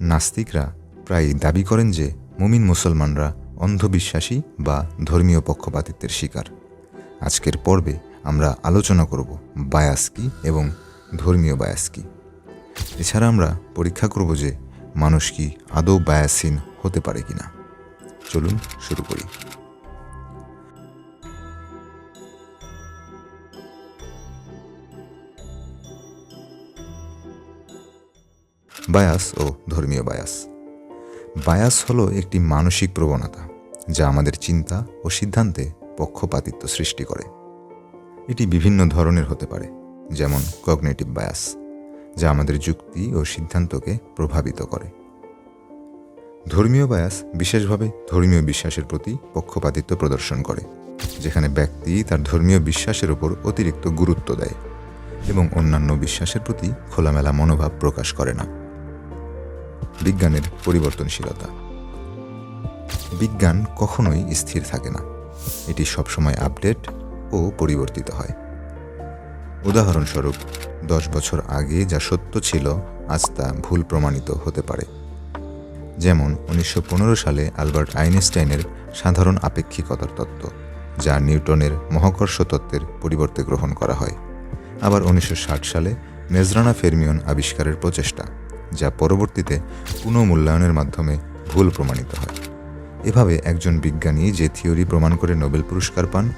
নাস্তিকরা প্রায় দাবি করেন যে মুমিন মুসলমানরা অন্ধবিশ্বাসী বা ধর্মীয় পক্ষপাতিত্বের শিকার। আজকের পর্বে আমরা আলোচনা করব বায়াস কি এবং ধর্মীয় বায়াস কি। এছাড়া আমরা পরীক্ষা করব যে মানুষ কি আদৌ বায়াসহীন হতে পারে কিনা। চলুন শুরু করি। বায়াস ও ধর্মীয় বায়াস। বায়াস হলো একটি মানসিক প্রবণতা যা আমাদের চিন্তা ও সিদ্ধান্তে পক্ষপাতিত্ব সৃষ্টি করে। এটি বিভিন্ন ধরনের হতে পারে, যেমন কগনেটিভ বায়াস, যা আমাদের যুক্তি ও সিদ্ধান্তকে প্রভাবিত করে। ধর্মীয় বায়াস বিশেষভাবে ধর্মীয় বিশ্বাসের প্রতি পক্ষপাতিত্ব প্রদর্শন করে, যেখানে ব্যক্তি তার ধর্মীয় বিশ্বাসের উপর অতিরিক্ত গুরুত্ব দেয় এবং অন্যান্য বিশ্বাসের প্রতি খোলামেলা মনোভাব প্রকাশ করে না। বিজ্ঞানের পরিবর্তনশীলতা। বিজ্ঞান কখনোই স্থির থাকে না। এটি সবসময় আপডেট ও পরিবর্তিত হয়। উদাহরণস্বরূপ, দশ বছর আগে যা সত্য ছিল, আজ তা ভুল প্রমাণিত হতে পারে। যেমন, উনিশশো পনেরো সালে আলবার্ট আইনস্টাইনের সাধারণ আপেক্ষিকতার তত্ত্ব, যা নিউটনের মহাকর্ষ তত্ত্বের পরিবর্তে গ্রহণ করা হয়। আবার উনিশশো ষাট সালে মেজরানা ফেরমিয়ন আবিষ্কারের প্রচেষ্টা। যা পরবর্তীতে পুনঃমূল্যায়নের মাধ্যমে ভুল প্রমাণিত হয়। এভাবে একজন বিজ্ঞানী যে থিওরি প্রমাণ করে নোবেল পুরস্কার পান,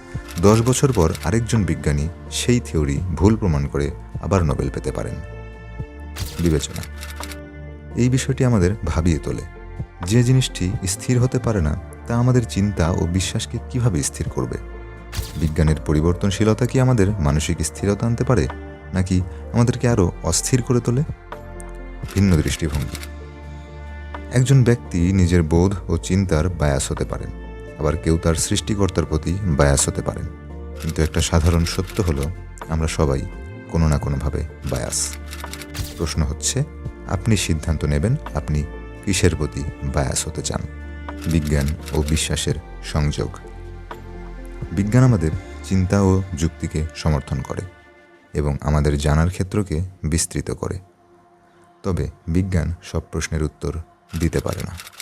দশ বছর পর আরেকজন বিজ্ঞানী সেই থিওরি ভুল প্রমাণ করে আবার নোবেল পেতে পারেন। বিবেচনা। এই বিষয়টি আমাদের ভাবিয়ে তোলে। যে জিনিসটি স্থির হতে পারে না, তা আমাদের চিন্তা ও বিশ্বাসকে কীভাবে স্থির করবে? বিজ্ঞানের পরিবর্তনশীলতা কি আমাদের মানসিক স্থিরতা আনতে পারে, নাকি আমাদেরকে আরও অস্থির করে তোলে? ভিন্ন দৃষ্টিভঙ্গি। একজন ব্যক্তি নিজের বোধ ও চিন্তার বায়াস হতে পারেন, আবার কেউ তার সৃষ্টিকর্তার প্রতি বায়াস হতে পারেন। কিন্তু একটা সাধারণ সত্য হলো, আমরা সবাই কোনো না কোনোভাবে বায়াস। প্রশ্ন হচ্ছে, আপনি সিদ্ধান্ত নেবেন আপনি কিসের প্রতি বায়াস হতে চান? বিজ্ঞান ও বিশ্বাসের সংযোগ। বিজ্ঞান আমাদের চিন্তা ও যুক্তিকে সমর্থন করে এবং আমাদের জানার ক্ষেত্রকে বিস্তৃত করে। তবে বিজ্ঞান সব প্রশ্নের উত্তর দিতে পারে না।